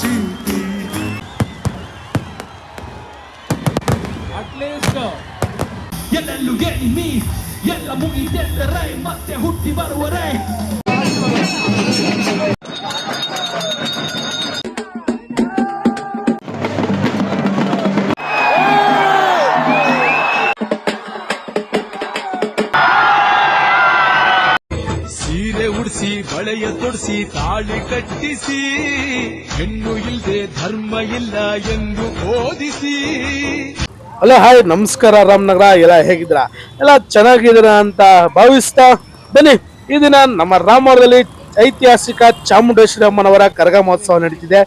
ಚಿಂತಿ ಅಟ್ಲೀಸ್ಟ್ ಎಲ್ಲೆಲ್ಲೂ ಎನಿಮಿ ಎಲ್ಲ ಮುಗಿದೆಂದರೆ ಮತ್ತೆ ಹುಟ್ಟಿ ಬರುವರೆ ತೊಡಿಸಿ, ತಾಳಿ ಕಟ್ಟಿಸಿ. ಹೆಣ್ಣು ಇಲ್ಲದೆ ಧರ್ಮ ಇಲ್ಲ ಎಂದು ಬೋಧಿಸಿ ಅಲ್ಲ, ಹಾಯ್, ನಮಸ್ಕಾರ, ರಾಮನಗರ. ಎಲ್ಲ ಹೇಗಿದ್ರ ಎಲ್ಲ ಚೆನ್ನಾಗಿದ್ದೀರ ಅಂತ ಭಾವಿಸ್ತಾ ಬನ್ನಿ. ಈ ದಿನ ನಮ್ಮ ರಾಮನಗರದಲ್ಲಿ ಐತಿಹಾಸಿಕ ಚಾಮುಂಡೇಶ್ವರಿ ಅಮ್ಮನವರ ಕರಗ ಮಹೋತ್ಸವ ನಡೀತಿದೆ.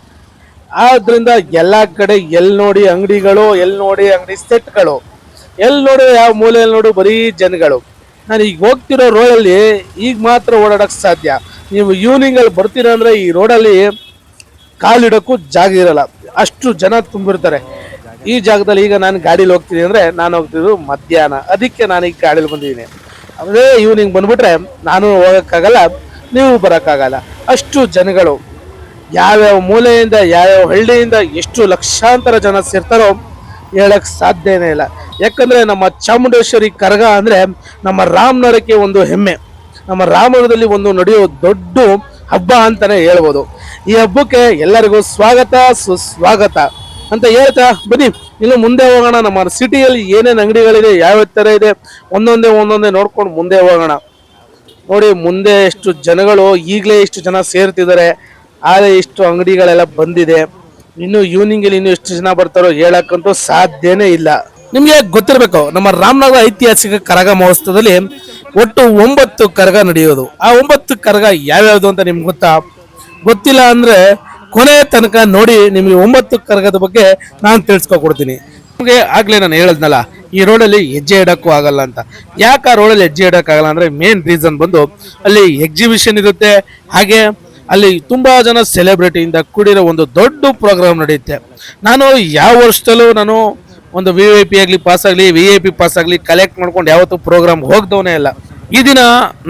ಆದ್ರಿಂದ ಎಲ್ಲ ಕಡೆ ಎಲ್ಲಿ ನೋಡಿ ಅಂಗಡಿಗಳು ಎಲ್ಲಿ ನೋಡಿ ಅಂಗಡಿ ಸೆಟ್ಗಳು ಎಲ್ಲಿ ನೋಡಿ ಯಾವ ಮೂಲೆಯಲ್ಲಿ ನೋಡು ಬರೀ ಜನಗಳು. ನಾನು ಈಗ ಹೋಗ್ತಿರೋ ರೋಡಲ್ಲಿ ಈಗ ಮಾತ್ರ ಓಡಾಡಕ್ ಸಾಧ್ಯ. ನೀವು ಈವ್ನಿಂಗ್ ಅಲ್ಲಿ ಬರ್ತೀರಾ ಅಂದ್ರೆ ಈ ರೋಡಲ್ಲಿ ಕಾಲಿಡಕ್ಕೂ ಜಾಗ ಇರಲ್ಲ. ಅಷ್ಟು ಜನ ತುಂಬಿರ್ತಾರೆ. ಈ ಜಾಗದಲ್ಲಿ ಈಗ ನಾನು ಗಾಡೀಲಿ ಹೋಗ್ತೀನಿ ಅಂದ್ರೆ ನಾನು ಹೋಗ್ತಿದ್ದು ಮಧ್ಯಾಹ್ನ. ಅದಕ್ಕೆ ನಾನು ಈಗ ಗಾಡೀಲಿ ಬಂದಿದ್ದೀನಿ. ಅದೇ ಈವ್ನಿಂಗ್ ಬಂದ್ಬಿಟ್ರೆ ನಾನು ಹೋಗೋಕ್ಕಾಗಲ್ಲ, ನೀವು ಬರೋಕ್ಕಾಗಲ್ಲ. ಅಷ್ಟು ಜನಗಳು. ಯಾವ್ಯಾವ ಮೂಲೆಯಿಂದ, ಯಾವ್ಯಾವ ಹಳ್ಳಿಯಿಂದ ಎಷ್ಟು ಲಕ್ಷಾಂತರ ಜನ ಸೇರ್ತಾರೋ ಹೇಳಕ್ ಸಾಧ್ಯನೇ ಇಲ್ಲ. ಯಾಕಂದ್ರೆ ನಮ್ಮ ಚಾಮುಂಡೇಶ್ವರಿ ಕರಗ ಅಂದ್ರೆ ನಮ್ಮ ರಾಮನಗರಕ್ಕೆ ಒಂದು ಹೆಮ್ಮೆ. ನಮ್ಮ ರಾಮನಗರದಲ್ಲಿ ಒಂದು ನಡೆಯೋ ದೊಡ್ಡ ಹಬ್ಬ ಅಂತಾನೆ ಹೇಳ್ಬೋದು. ಈ ಹಬ್ಬಕ್ಕೆ ಎಲ್ಲರಿಗೂ ಸ್ವಾಗತ, ಸುಸ್ವಾಗತ ಅಂತ ಹೇಳ್ತಾ ಬನ್ನಿ. ಇನ್ನು ಮುಂದೆ ಹೋಗೋಣ. ನಮ್ಮ ಸಿಟಿಯಲ್ಲಿ ಏನೇನು ಅಂಗಡಿಗಳಿದೆ, ಯಾವ ಥರ ಇದೆ, ಒಂದೊಂದೇ ಒಂದೊಂದೇ ನೋಡ್ಕೊಂಡು ಮುಂದೆ ಹೋಗೋಣ. ನೋಡಿ, ಮುಂದೆ ಎಷ್ಟು ಜನಗಳು, ಈಗಲೇ ಇಷ್ಟು ಜನ ಸೇರ್ತಿದ್ದಾರೆ ಆದರೆ ಇಷ್ಟು ಅಂಗಡಿಗಳೆಲ್ಲ ಬಂದಿದೆ. ಇನ್ನು ಈವ್ನಿಂಗ್ ಇನ್ನು ಎಷ್ಟು ಜನ ಬರ್ತಾರೋ ಹೇಳಕ್ಕಂತೂ ಸಾಧ್ಯನೇ ಇಲ್ಲ. ನಿಮಗೆ ಗೊತ್ತಿರಬೇಕು, ನಮ್ಮ ರಾಮನಗರ ಐತಿಹಾಸಿಕ ಕರಗ ಮಹೋತ್ಸವದಲ್ಲಿ ಒಟ್ಟು ಒಂಬತ್ತು ಕರಗ ನಡೆಯೋದು. ಆ ಒಂಬತ್ತು ಕರಗ ಯಾವ್ಯಾವ್ದು ಅಂತ ನಿಮ್ಗೆ ಗೊತ್ತಾ? ಗೊತ್ತಿಲ್ಲ ಅಂದ್ರೆ ಕೊನೆ ತನಕ ನೋಡಿ ನಿಮಗೆ ಒಂಬತ್ತು ಕರಗದ ಬಗ್ಗೆ ನಾನು ತಿಳಿಸ್ಕೊಡ್ತೀನಿ ನಿಮಗೆ ಆಗ್ಲೇ ನಾನು ಹೇಳದ್ನಲ್ಲ, ಈ ರೋಡಲ್ಲಿ ಹೆಜ್ಜೆ ಇಡೋಕ್ಕೂ ಆಗಲ್ಲ ಅಂತ. ಯಾಕೆ ಆ ರೋಡಲ್ಲಿ ಹೆಜ್ಜೆ ಇಡೋಕ್ಕಾಗಲ್ಲ ಅಂದ್ರೆ ಮೇನ್ ರೀಸನ್ ಬಂದು ಅಲ್ಲಿ ಎಕ್ಸಿಬಿಷನ್ ಇರುತ್ತೆ, ಹಾಗೆ ಅಲ್ಲಿ ತುಂಬಾ ಜನ ಸೆಲೆಬ್ರಿಟಿಯಿಂದ ಕೂಡಿರೋ ಒಂದು ದೊಡ್ಡ ಪ್ರೋಗ್ರಾಮ್ ನಡೆಯುತ್ತೆ. ನಾನು ಯಾವ ವರ್ಷದಲ್ಲೂ ನಾನು ಒಂದು ವಿ ಐ ಪಿ ಆಗಲಿ ಪಾಸ್ ಆಗಲಿ ವಿ ಐ ಪಿ ಪಾಸ್ ಆಗಲಿ ಕಲೆಕ್ಟ್ ಮಾಡ್ಕೊಂಡು ಯಾವತ್ತೂ ಪ್ರೋಗ್ರಾಮ್ ಹೋಗ್ದವನೇ ಇಲ್ಲ. ಈ ದಿನ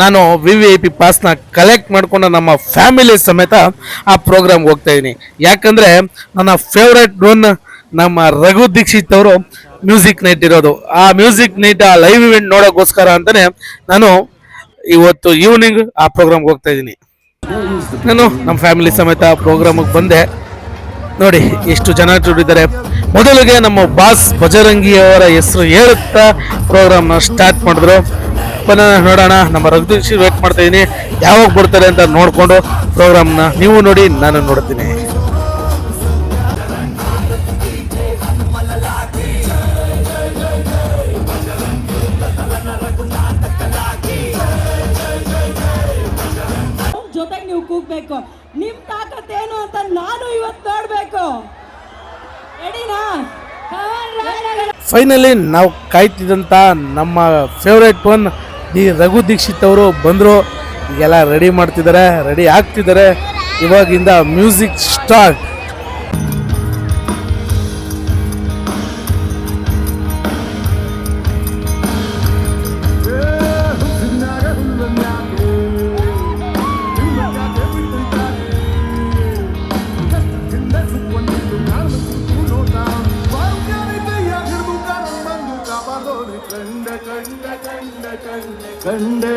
ನಾನು ವಿ ವಿ ಐ ಪಿ ಪಾಸ್ನ ಕಲೆಕ್ಟ್ ಮಾಡ್ಕೊಂಡು ನಮ್ಮ ಫ್ಯಾಮಿಲಿ ಸಮೇತ ಆ ಪ್ರೋಗ್ರಾಮ್ಗೆ ಹೋಗ್ತಾ ಇದ್ದೀನಿ ಯಾಕಂದರೆ ನನ್ನ ಫೇವ್ರೆಟ್ ಡೋನ್ ನಮ್ಮ ರಘು ದೀಕ್ಷಿತ್ ಅವರು ಮ್ಯೂಸಿಕ್ ನೈಟ್ ಇರೋದು. ಆ ಮ್ಯೂಸಿಕ್ ನೈಟ್ ಆ ಲೈವ್ ಇವೆಂಟ್ ನೋಡೋಕ್ಕೋಸ್ಕರ ಅಂತಲೇ ನಾನು ಇವತ್ತು ಈವ್ನಿಂಗ್ ಆ ಪ್ರೋಗ್ರಾಮ್ಗೆ ಹೋಗ್ತಾ ಇದ್ದೀನಿ ನಾನು ನಮ್ಮ ಫ್ಯಾಮಿಲಿ ಸಮೇತ ಪ್ರೋಗ್ರಾಮಿಗೆ ಬಂದೆ. ನೋಡಿ, ಎಷ್ಟು ಜನ ಜೋಡಿದ್ದಾರೆ. ಮೊದಲಿಗೆ ನಮ್ಮ ಬಾಸ್ ಬಜರಂಗಿ ಅವರ ಹೆಸರು ಹೇಳುತ್ತಾ ಪ್ರೋಗ್ರಾಮ್ನ ಸ್ಟಾರ್ಟ್ ಮಾಡಿದ್ರು. ಬನ್ನ, ನೋಡೋಣ. ನಮ್ಮ ರಘುದೀಶಿ ವೇಟ್ ಮಾಡ್ತಾ ಇದ್ದೀನಿ ಯಾವಾಗ ಬರ್ತಾರೆ ಅಂತ ನೋಡಿಕೊಂಡು ಪ್ರೋಗ್ರಾಮ್ನ ನೀವು ನೋಡಿ, ನಾನು ನೋಡ್ತೀನಿ. ಜೊತೆಗೆ ನಿಮ್ ತಾಕತ್ ಏನು ಅಂತ ನಾನು ಇವತ್ತು ನೋಡ್ಬೇಕು. ಫೈನಲಿ ನಾವು ಕಾಯ್ತಿದ್ದಂಥ ನಮ್ಮ favourite one the Raghu Dixit ಅವರು ಬಂದರು. ಈಗೆಲ್ಲ ರೆಡಿ ಮಾಡ್ತಿದ್ದಾರೆ ರೆಡಿ ಆಗ್ತಿದ್ದಾರೆ. ಇವಾಗಿಂದ ಮ್ಯೂಸಿಕ್ ಸ್ಟಾರ್ಟ್ ಕಂಡೇ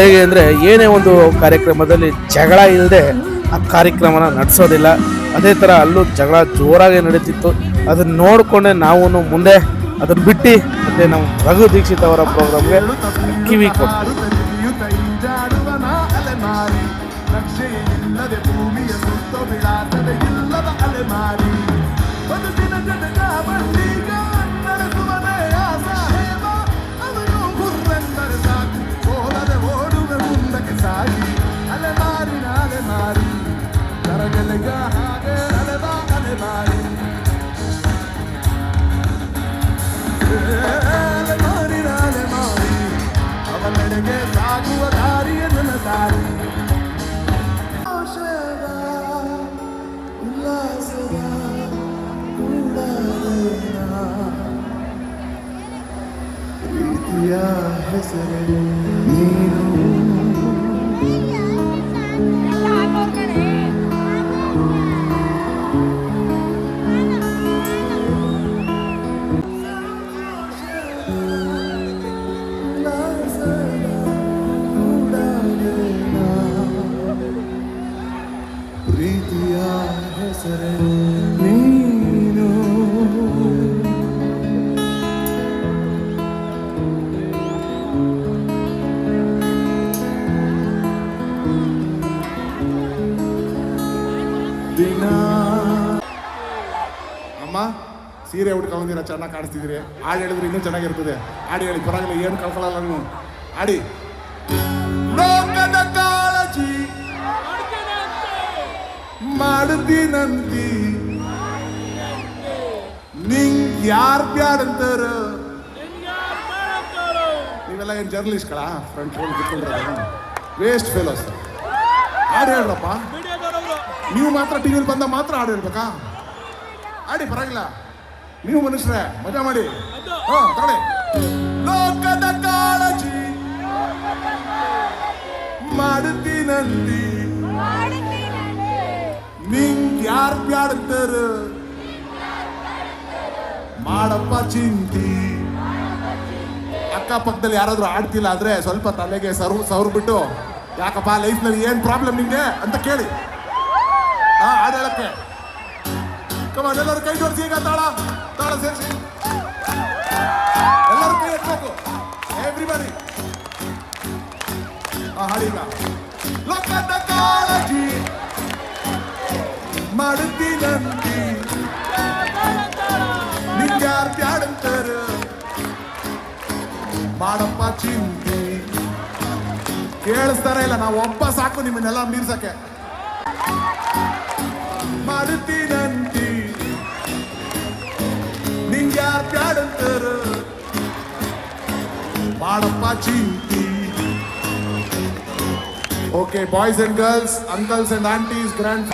ಹೇಗೆ ಅಂದರೆ ಏನೇ ಒಂದು ಕಾರ್ಯಕ್ರಮದಲ್ಲಿ ಜಗಳ ಇಲ್ಲದೆ ಆ ಕಾರ್ಯಕ್ರಮನ ನಡೆಸೋದಿಲ್ಲ. ಅದೇ ಥರ ಅಲ್ಲೂ ಜಗಳ ಜೋರಾಗಿ ನಡೀತಿತ್ತು ಅದನ್ನ ನೋಡಿಕೊಂಡೆ ನಾವು ಮುಂದೆ ಅದನ್ನ ಬಿಟ್ಟು ಮತ್ತೆ ನಾವು ರಘು ದೀಕ್ಷಿತ್ ಅವರ ಪ್ರೋಗ್ರಾಮ್ಗೆ ಕಿವಿ ಕೊಟ್ಟು. ಹೆಸರೇ ಉಟ್ಕೊಂಡಿರ ಚೆನ್ನಾಗಿ ಕಾಣಿಸ್ತಿದ್ರಿ ಹಾಡು ಹೇಳಿದ್ರೆ ಇನ್ನೂ ಚೆನ್ನಾಗಿರ್ತದೆ. ಹಾಡು ಹೇಳಿ ಪರವಾಗಿಲ್ಲ ಏನು ಕಳ್ಕೊಳ್ಳಲ್ಲ ನಾನು. ಹಾಡಿ. ಲೋಕದ ಕಾಳಜಿ. ಮಾಡ್ತೀನಂತಿ ನಿಂಗ್ ಯಾರ್ ಬ್ಯಾಡಂತಾರ ನೀವೆಲ್ಲ ಏನು ಜರ್ನಲಿಸ್ಟ್ಗಳ? ಫ್ರೆಂಡ್ ಫೋನ್ ಕಿತ್ಕೊಂಡ್ರೆ ವೇಸ್ಟ್ ಫೇಲೋಸ್ ಹಾಡು ಹೇಳಪ್ಪ ನೀವು ಮಾತ್ರ ಟಿವಿಲಿ ಬಂದ ಮಾತ್ರ ಹಾಡು ಹೇಳ್ಬೇಕಾ? ಆಡಿ ಪರವಾಗಿಲ್ಲ. ನೀವು ಮನುಷ್ಯರೇ, ಮಜಾ ಮಾಡಿ. ಹಾ ಲೋಕದ ಕಾಳಜಿ. ಮಾಡ್ತೀನಂತಿ ನಿಂಗ್ ಯಾರ್ ಬ್ಯಾಡ್ತಾರ ಮಾಡಪ್ಪ ಚಿಂತಿ. ಅಕ್ಕಪಕ್ಕದಲ್ಲಿ ಯಾರಾದ್ರೂ ಆಡ್ತಿಲ್ಲ ಆದ್ರೆ ಸ್ವಲ್ಪ ತಲೆಗೆ ಸರ್ವ್ ಸವ್ರು ಬಿಟ್ಟು, ಯಾಕಪ್ಪ, ಲೈಫ್ನಲ್ಲಿ ಏನ್ ಪ್ರಾಬ್ಲಮ್ ನಿಂಗೆ ಅಂತ ಕೇಳಿ. ಹಾ ಆಡಳಕ್ಕೆ. ಕಮಾನ್ ಎಲ್ಲರೂ ಕೈ ಜೋಡಿಸಿ ಈಗ ತಾಳ. ತಾಳ ಸೇರಿಸಿ ಎಲ್ಲರೂ ಕೈ ಎತ್ತಬೇಕು ಎವ್ರಿಬಡಿ ಹಾ ಹಾಡೀಗ ಲೋಕದ ಕಾಳಜಿ ಮಾಡುತ್ತೀನಂತಿ ನಿಂಗ್ಯಾರ್ ಬ್ಯಾಡಂತಾರ ಮಾಡಪ್ಪ ಚಿಂತಿ ಕೇಳಿಸ್ತಾನೆ ಇಲ್ಲ ನಾವು ಒಬ್ಬ ಸಾಕು ನಿಮ್ಮನ್ನೆಲ್ಲ ಮೀರ್ಸಕ್ಕೆ ಮಾಡುತ್ತೀನಂತಿ ನಿಂಗ್ಯಾರ್ Balappa okay boys and girls uncles and aunties grand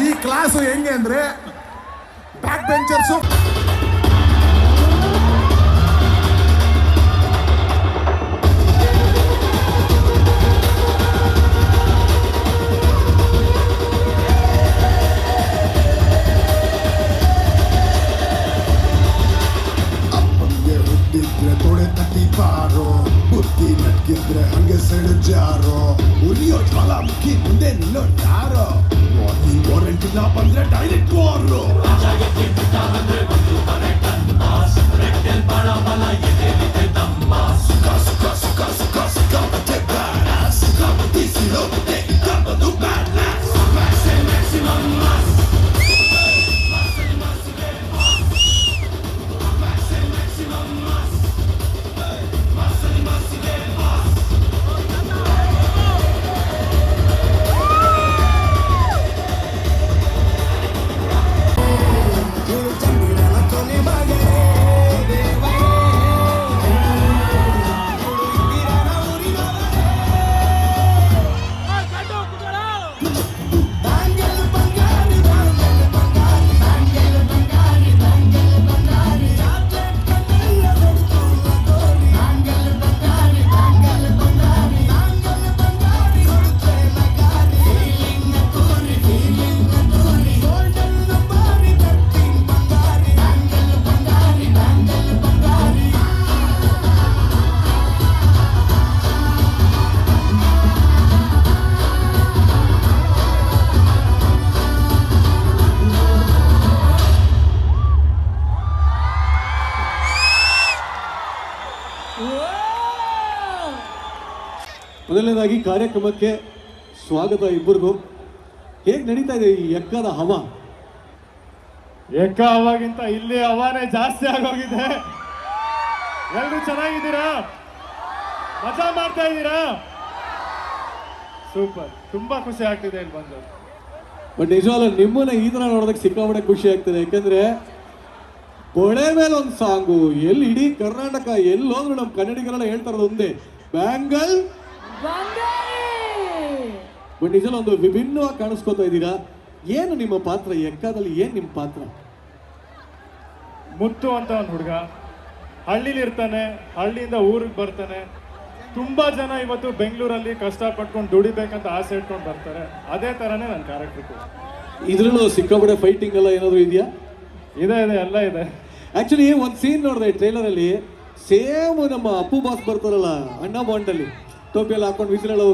ಈ ಕ್ಲಾಸು ಹೆಂಗೆ ಅಂದ್ರೆ back benchers Chiedere anche se ne giaro Un io tra la macchina non caro Ogni vorrei più da bandre dai del tuorro Raja che ti dà bandre quando tu paretta Mas, rectel para pala e te ಮೊದಲನೇದಾಗಿ ಕಾರ್ಯಕ್ರಮಕ್ಕೆ ಸ್ವಾಗತ ಇಬ್ಬರಿಗೂ. ಹೇಗೆ ನಡೀತಾ ಇದೆ ಈ ಎಕ್ಕದ ಹವ? ಎಕ್ಕ ಅವಾಗಿಂತ ಇಲ್ಲಿ ಹವಾನೇ ಜಾಸ್ತಿ ಆಗೋಗಿದೆ. ಎಲ್ರು ಚೆನ್ನಾಗಿದ್ದೀರಾ? ಮಜಾ ಮಾಡ್ತಾ ಇದ್ದೀರಾ? ಸೂಪರ್. ತುಂಬಾ ಖುಷಿ ಆಗ್ತಿದೆ ಇಲ್ಲಿ ಬಂದು. ಬಟ್ ನಿಜವಾಗ್ಲೂ ನಿಮ್ಮನ್ನ ಈ ತರ ನೋಡೋದಕ್ಕೆ ಸಿಕ್ಕಾಪಟ್ಟೆ ಖುಷಿ ಆಗ್ತದೆ. ಯಾಕಂದ್ರೆ ಕೊಳೆ ಮೇಲೆ ಒಂದು ಸಾಂಗು ಎಲ್ಲಿ ಇಡೀ ಕರ್ನಾಟಕ ಎಲ್ಲಿ ಹೋದ್ರು ನಮ್ಮ ಕನ್ನಡಿಗರೆಲ್ಲ ಹೇಳ್ತಾರದು ಒಂದೇ ಬ್ಯಾಂಗಲ್ ಬಟ್ ಒಂದು ವಿಭಿನ್ನವಾಗಿ ಕಾಣಿಸ್ಕೊತಾ ಇದ್ದೀರಾ? ಏನು ನಿಮ್ಮ ಪಾತ್ರ? ಎಕ್ಕಾದಲ್ಲಿ ಏನು ನಿಮ್ಮ ಪಾತ್ರ? ಮುತ್ತು ಅಂತ ಒಂದು ಹುಡುಗ. ಹಳ್ಳಿಲಿ ಇರ್ತಾನೆ ಹಳ್ಳಿಯಿಂದ ಊರಿಗೆ ಬರ್ತಾನೆ. ತುಂಬಾ ಜನ ಇವತ್ತು ಬೆಂಗಳೂರಲ್ಲಿ ಕಷ್ಟ ಪಟ್ಕೊಂಡು ದುಡಿಬೇಕಂತ ಆಸೆ ಇಟ್ಕೊಂಡು ಬರ್ತಾರೆ. ಅದೇ ತರಾನೇ ನನ್ನ ಕ್ಯಾರೆಕ್ಟರ್ ಕೂಡ. ಇದ್ರಲ್ಲೂ ಸಿಕ್ಕಾಪಟ್ಟೆ ಫೈಟಿಂಗ್ ಎಲ್ಲ ಏನಾದ್ರು ಇದೆಯಾ? ಇದೆ ಇದೆ ಎಲ್ಲ ಇದೆ. ಆಕ್ಚುಲಿ ಒಂದು ಸೀನ್ ನೋಡಿದೆ ಟ್ರೈಲರ್ ಅಲ್ಲಿ ಸೇಮ್ ನಮ್ಮ ಅಪ್ಪು ಬಾಸ್ ಬರ್ತಾರಲ್ಲ ಅಣ್ಣ ಬಾಂಡಲ್ಲಿ ಟೋಪಿ ಹಾಕೊಂಡು ಹಾಕೊಂಡು ವಿಸಿಲೆಲ್ಲ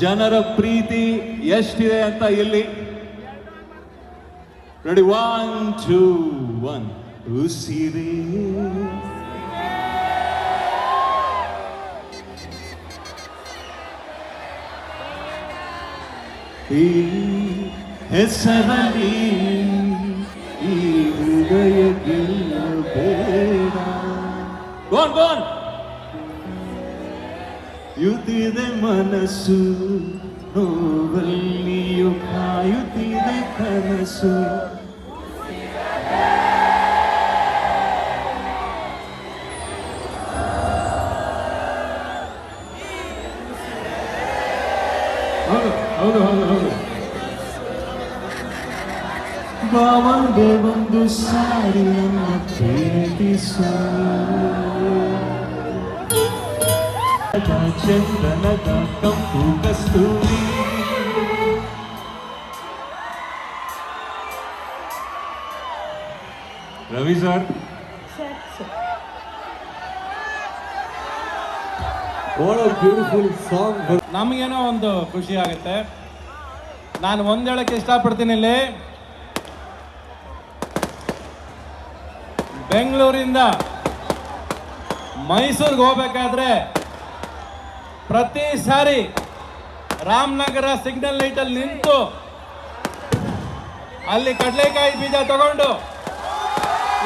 ಜನರ ಪ್ರೀತಿ ಎಷ್ಟಿದೆ ಅಂತ ಇಲ್ಲಿ ರೆಡಿ ಒನ್ ಟೂ ಒನ್ ಉಸಿರೇ ಈ ಹೆಸರಲ್ಲಿ ಈ ಹೃದಯ ಗೆಲ್ಲಬೇಡ ಗೋನ್ ಗೋನ್ ಯುತಿದೆ ಮನಸ್ಸು ನೋವಲ್ಲಿಯೂ ಕಾಯುತ್ತಿದೆ ಕನಸು ಬಾವಂದೆ ಒಂದು ಸಾರಿಯನ್ನ ಪ್ರೀತಿಸು. ಚಂದನದ ಕಂಪು ಕಸ್ತೂರಿ. ರವಿ ಸರ್. ಬ್ಯೂಟಿಫುಲ್ ಸಾಂಗ್ ನಮಗೇನೋ ಒಂದು ಖುಷಿ ಆಗುತ್ತೆ. ನಾನು ಒಂದು ಹೇಳಕ್ಕೆ ಇಷ್ಟಪಡ್ತೀನಿ ಇಲ್ಲಿ. ಬೆಂಗಳೂರಿಂದ ಮೈಸೂರಿಗೆ ಹೋಗ್ಬೇಕಾದ್ರೆ ಪ್ರತಿ ಸಾರಿ ರಾಮನಗರ ಸಿಗ್ನಲ್ ಲೈಟಲ್ಲಿ ನಿಂತು ಅಲ್ಲಿ ಕಡಲೆಕಾಯಿ ಬೀಜ ತಗೊಂಡು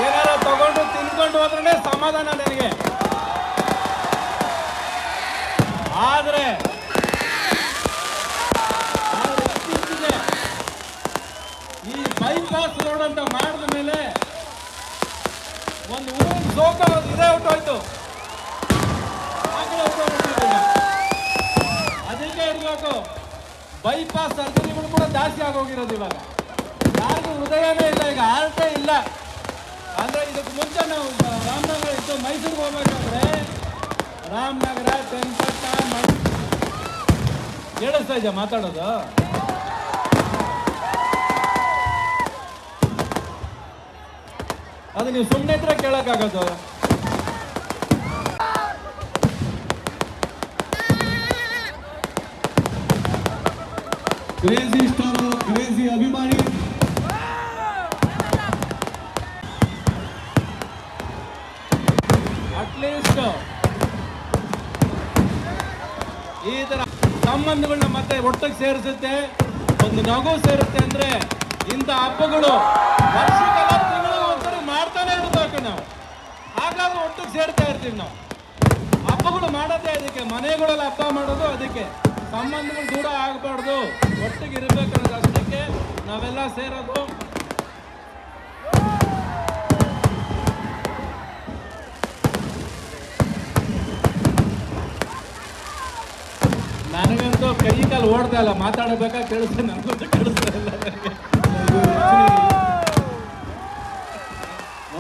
ಏನಾರ ತಗೊಂಡು ತಿನ್ಕೊಂಡು ಹೋದ್ರೆ ಸಮಾಧಾನ ನನಗೆ. ಆದ್ರೆ ಈ ಬೈಪಾಸ್ ರೋಡ್ ಅಂತ ಒಂದು ಊರಿನ ಶೋಕ ಇದೇ ಹೊಟ್ಟೋಯ್ತು. ಅದಕ್ಕೆ ಇರ್ಬೇಕು. ಬೈಪಾಸ್ ಸರ್ಜರಿಗಳು ಕೂಡ ಜಾಸ್ತಿ ಆಗೋಗಿರೋದು ಇವಾಗ. ಯಾರಿಗೂ ಹೃದಯನೇ ಇಲ್ಲ, ಈಗ ಹಾರ್ಟೇ ಇಲ್ಲ. ಅಂದ್ರೆ ಇದಕ್ಕೆ ಮುಂಚೆ ನಾವು ರಾಮನಗರ ಇತ್ತು. ಮೈಸೂರಿಗೆ ಹೋಗ್ಬೇಕಾದ್ರೆ ರಾಮನಗರ ಚನ್ನಪಟ್ಟಣ ಮೈ ಕೇಳಿಸ್ತಾ ಇದೆಯಾ ಮಾತಾಡೋದು? ಅದು ನೀವು ಸುಮ್ಮನೆ ಇದ್ರೆ ಕೇಳಕ್ಕಾಗೋದು. ಕ್ರೇಜಿ ಸ್ಟಾರ್ ಕ್ರೇಜಿ ಅಭಿಮಾನಿ ಅಟ್ಲೀಸ್ಟ್ ಈ ತರ ಸಂಬಂಧಗಳನ್ನ ಮತ್ತೆ ಒಟ್ಟಿಗೆ ಸೇರಿಸುತ್ತೆ ಒಂದು ನಗು ಸೇರುತ್ತೆ ಅಂದ್ರೆ ಇಂಥ ಹಬ್ಬಗಳು ವರ್ಷಕ್ಕೆಲ್ಲ ತಿಂಗಳು ಒಂದ್ಸರಿ ಮಾಡ್ತಾನೆ ಇರ್ಬೇಕು ನಾವು ಹಾಗಾದ್ರೆ ಒಟ್ಟಿಗೆ ಸೇರ್ತಾ ಇರ್ತೀವಿ ನಾವು. ಹಬ್ಬಗಳು ಮಾಡೋದೇ ಅದಕ್ಕೆ, ಮನೆಗಳಲ್ಲಿ ಹಬ್ಬ ಮಾಡೋದು ಅದಕ್ಕೆ. ಸಂಬಂಧಗಳು ದೂರ ಆಗಬಾರ್ದು, ಒಟ್ಟಿಗೆ ಇರಬೇಕನ್ನೋದು ಅಷ್ಟಕ್ಕೆ ನಾವೆಲ್ಲ ಸೇರೋದು. ನನಗಂತೂ ಕೈ ಕಾಲು ಓಡ್ತಾ ಇಲ್ಲ, ಮಾತಾಡಬೇಕಾ ಕೇಳಿಸ್ತೇನೆ ನನಗಂತೂ ಕೇಳಿಸ್ತಾ ಇಲ್ಲ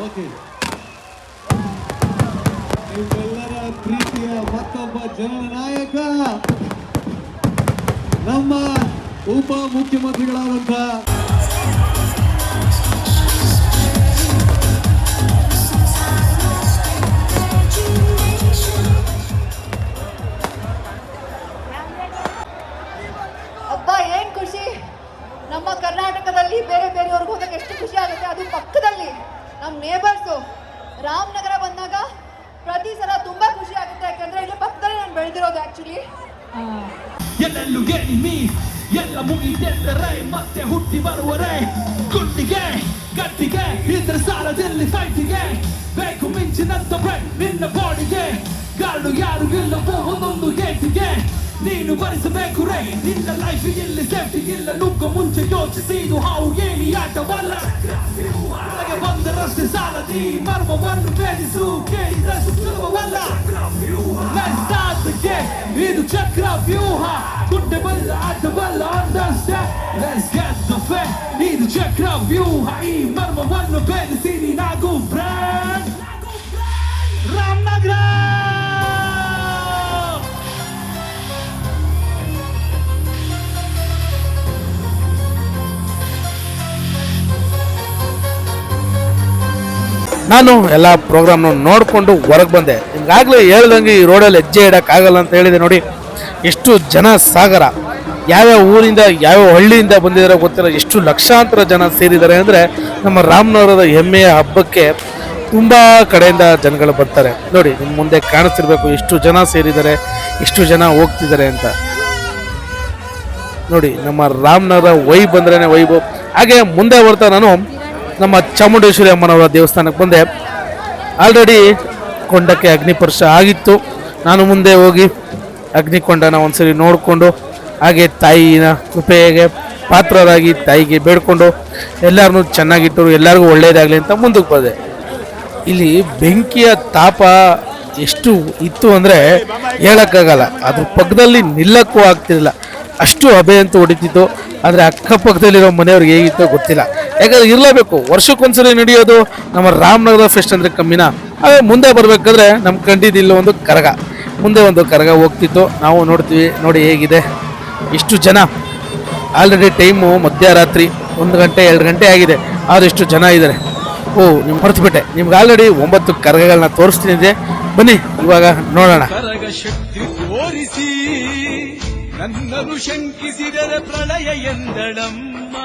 ಓಕೆ ನಿಮ್ಮೆಲ್ಲರ ಪ್ರೀತಿಯ ಮತ್ತೊಬ್ಬ ಜನನಾಯಕ ನಮ್ಮ ಉಪ ಮುಖ್ಯಮಂತ್ರಿಗಳಾದಂಥ ಎಲ್ಲೆಲ್ಲೂ ಮೀ, ಎಲ್ಲ ಮುಗಿದೆಂದರೆ ಮತ್ತೆ ಹುಟ್ಟಿ ಬರುವರೆ ಗುಂಡಿಗೆ ಗಟ್ಟಿಗೆ ಇದ್ರ ಸಾಲದಲ್ಲಿ ಫೈಟಿಗೆ ಬೇಕು ಮಿಂಚಿನಂತ ಬ್ರೆಡ್ ನಿನ್ನ ಬಾಡಿಗೆ ಗಾಡು ಯಾರು ಇಲ್ಲವೋ ಒಂದೊಂದು Nino bares me kurei Dilla life yille safety yille lukka munche jochi sinu hau yeni yata walla Laga banda rasti sala di marma wannu vedi su kei Rasu chulva walla Let's start again Idu chakra viuha Kunde balla atta balla understand Let's get the fact Idu chakra viuha I marma wannu vedi sini nagu vre ನಾನು ಎಲ್ಲ ಪ್ರೋಗ್ರಾಮ್ನ ನೋಡಿಕೊಂಡು ಹೊರಗೆ ಬಂದೆ. ಈಗಾಗಲೇ ಹೇಳ್ದಂಗೆ ಈ ರೋಡಲ್ಲಿ ಹೆಜ್ಜೆ ಇಡೋಕ್ಕಾಗಲ್ಲ ಅಂತ ಹೇಳಿದೆ ನೋಡಿ. ಎಷ್ಟು ಜನ ಸಾಗರ, ಯಾವ್ಯಾವ ಊರಿಂದ, ಯಾವ್ಯಾವ ಹಳ್ಳಿಯಿಂದ ಬಂದಿದ್ದಾರೆ ಗೊತ್ತಿಲ್ಲ. ಎಷ್ಟು ಲಕ್ಷಾಂತರ ಜನ ಸೇರಿದ್ದಾರೆ ಅಂದರೆ ನಮ್ಮ ರಾಮನಗರದ ಹೆಮ್ಮೆಯ ಹಬ್ಬಕ್ಕೆ ತುಂಬ ಕಡೆಯಿಂದ ಜನಗಳು ಬರ್ತಾರೆ. ನೋಡಿ ನಿಮ್ಮ ಮುಂದೆ ಕಾಣಿಸ್ತಿರ್ಬೇಕು ಎಷ್ಟು ಜನ ಸೇರಿದ್ದಾರೆ ಎಷ್ಟು ಜನ ಹೋಗ್ತಿದ್ದಾರೆ ಅಂತ. ನೋಡಿ, ನಮ್ಮ ರಾಮನಗರ ವೈಬ್ ಬಂದ್ರೇ ವೈಬು ಹಾಗೆ ಮುಂದೆ ಬರ್ತಾ ನಾನು ನಮ್ಮ ಚಾಮುಂಡೇಶ್ವರಿ ಅಮ್ಮನವರ ದೇವಸ್ಥಾನಕ್ಕೆ ಬಂದೆ. ಆಲ್ರೆಡಿ ಕೊಂಡಕ್ಕೆ ಅಗ್ನಿಪರ್ಶ ಆಗಿತ್ತು. ನಾನು ಮುಂದೆ ಹೋಗಿ ಅಗ್ನಿಕೊಂಡನ ಒಂದ್ಸರಿ ನೋಡಿಕೊಂಡು, ಹಾಗೆ ತಾಯಿನ ಕೃಪೆಗೆ ಪಾತ್ರರಾಗಿ ತಾಯಿಗೆ ಬೇಡ್ಕೊಂಡು ಎಲ್ಲರನ್ನೂ ಚೆನ್ನಾಗಿಟ್ಟರು, ಎಲ್ಲರಿಗೂ ಒಳ್ಳೆಯದಾಗಲಿ ಅಂತ ಮುಂದಕ್ಕೆ ಬಂದೆ. ಇಲ್ಲಿ ಬೆಂಕಿಯ ತಾಪ ಎಷ್ಟು ಇತ್ತು ಅಂದರೆ ಹೇಳೋಕ್ಕಾಗಲ್ಲ. ಅದ್ರ ಪಕ್ಕದಲ್ಲಿ ನಿಲ್ಲಕ್ಕೂ ಆಗ್ತಿರಲಿಲ್ಲ. ಅಷ್ಟು ಅಭೆ ಅಂತ ಹೊಡಿತಿತ್ತು. ಆದರೆ ಅಕ್ಕಪಕ್ಕದಲ್ಲಿರೋ ಮನೆಯವ್ರಿಗೆ ಹೇಗಿತ್ತೋ ಗೊತ್ತಿಲ್ಲ. ಯಾಕಂದರೆ ಇರಲೇಬೇಕು, ವರ್ಷಕ್ಕೊಂದ್ಸರಿ ನಡೆಯೋದು ನಮ್ಮ ರಾಮನಗರ ಫೆಸ್ಟ್ ಅಂದರೆ ಕಮ್ಮಿನ? ಹಾಗೆ ಮುಂದೆ ಬರಬೇಕಾದ್ರೆ ನಮ್ಮ ಕಂಡಿದ್ದಿಲ್ಲ ಒಂದು ಕರಗ. ಮುಂದೆ ಒಂದು ಕರಗ ಹೋಗ್ತಿತ್ತು. ನಾವು ನೋಡ್ತೀವಿ, ನೋಡಿ ಹೇಗಿದೆ. ಇಷ್ಟು ಜನ. ಆಲ್ರೆಡಿ ಟೈಮು ಮಧ್ಯರಾತ್ರಿ. ಒಂದು ಗಂಟೆ, ಎರಡು ಗಂಟೆ ಆಗಿದೆ. ಆದರೆ ಇಷ್ಟು ಜನ ಇದ್ದಾರೆ. ಓ ನಿಮ್ಗೆ ಮರ್ತುಬಿಟ್ಟೆ. ನಿಮ್ಗೆ ಆಲ್ರೆಡಿ ಒಂಬತ್ತು ಕರಗಗಳನ್ನ ತೋರಿಸ್ತೀನಿ ಬನ್ನಿ, ಇವಾಗ ನೋಡೋಣ. ನನ್ನನ್ನು ಶಂಕಿಸಿದರೆ ಪ್ರಳಯ ಎಂದಳಮ್ಮ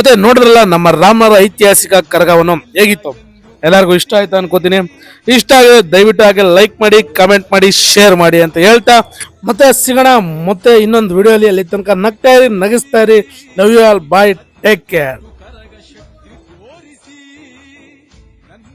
ಮತ್ತೆ ನೋಡಿದ್ರಲ್ಲ ನಮ್ಮ ರಾಮರ ಐತಿಹಾಸಿಕ ಕರಗವನ್ನು ಹೇಗಿತ್ತು? ಎಲ್ಲರಿಗೂ ಇಷ್ಟ ಆಯ್ತು ಅನ್ಕೋತೀನಿ. ಇಷ್ಟ ಆಗಿದೆ ದಯವಿಟ್ಟು ಹಾಗೆ ಲೈಕ್ ಮಾಡಿ ಕಮೆಂಟ್ ಮಾಡಿ ಶೇರ್ ಮಾಡಿ ಅಂತ ಹೇಳ್ತಾ. ಮತ್ತೆ ಸಿಗೋಣ, ಮತ್ತೆ ಇನ್ನೊಂದು ವಿಡಿಯೋಲಿ ಅಲ್ಲಿ ತನಕ ನಗ್ತಾ ಇರಿ, ನಗಿಸ್ತಾ ಇರಿ. Love you all bye take care